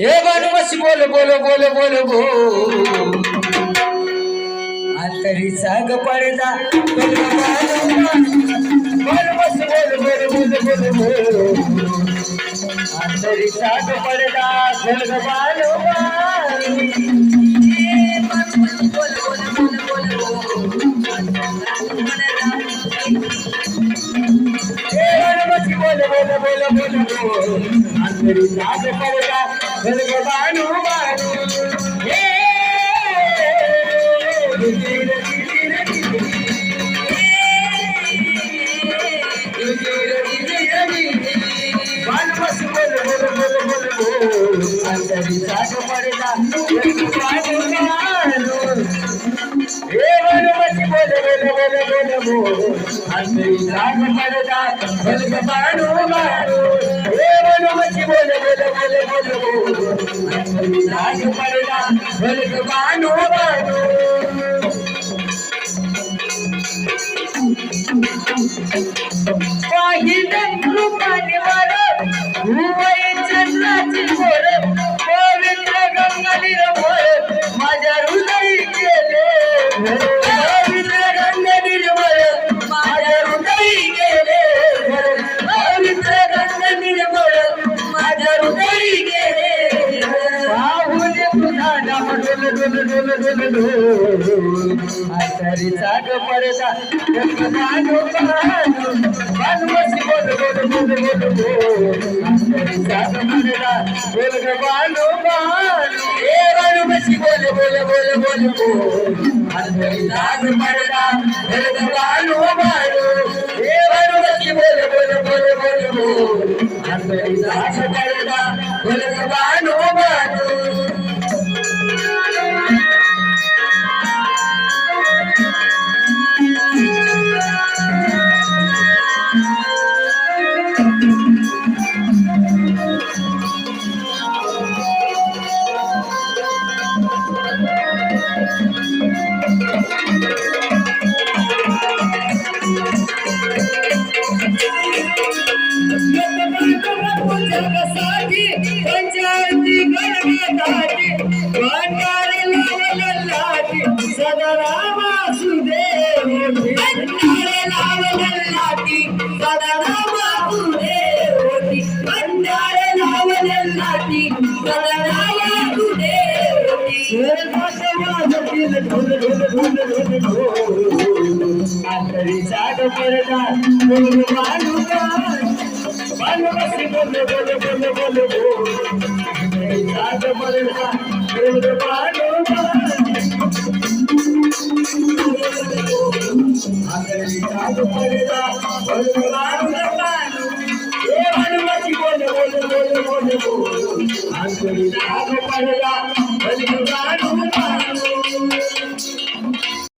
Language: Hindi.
हे बनवस बोल बोल बोल बोल बोल. अंतरी साग पडदा बोल बनवस बोल बोल बोल बोल बोल. अंतरी साग पडदा बोल हे बनवस बोल बोल बोल बोल बोल. बोल बोल बोल बोल बोल बोल अंतरी साग पडदा बोल बाणू बाणू हे बनवस बोल बोल बोल साग पडदा बोल बाणू बाणू हे बनवस बोल बोल बोल बोल बोल अंतरी साग पडदा बोल बाणू बाणू पाहिलं डोल आचारी चाग पडदा बांधू बांधू बांधूशी बोल बोल बोल बोल बोल आचारी चाग पडदा बोल ग बांधू बांधू हे बांधूशी बोल बोल बोल बोल बोल आचारी चाग पडदा बोल ग बांधू बांधू हे बांधूशी बोल बोल बोल बोल बोल आचारी चाग पडदा बोल ग बांधू Bye. ढोल ढोल ढोल ढोल ढोल आतरी जाग पडदा बोल बांधू बांधू बसी बोल बोल बोल बोल बोल आतरी जाग पडदा बोल बांधू आतरी जाग पडदा बोल बांधू बांधू हनुमती बोल बोल बोल बोल बोल जाग पडदा बोल बांधू बांधू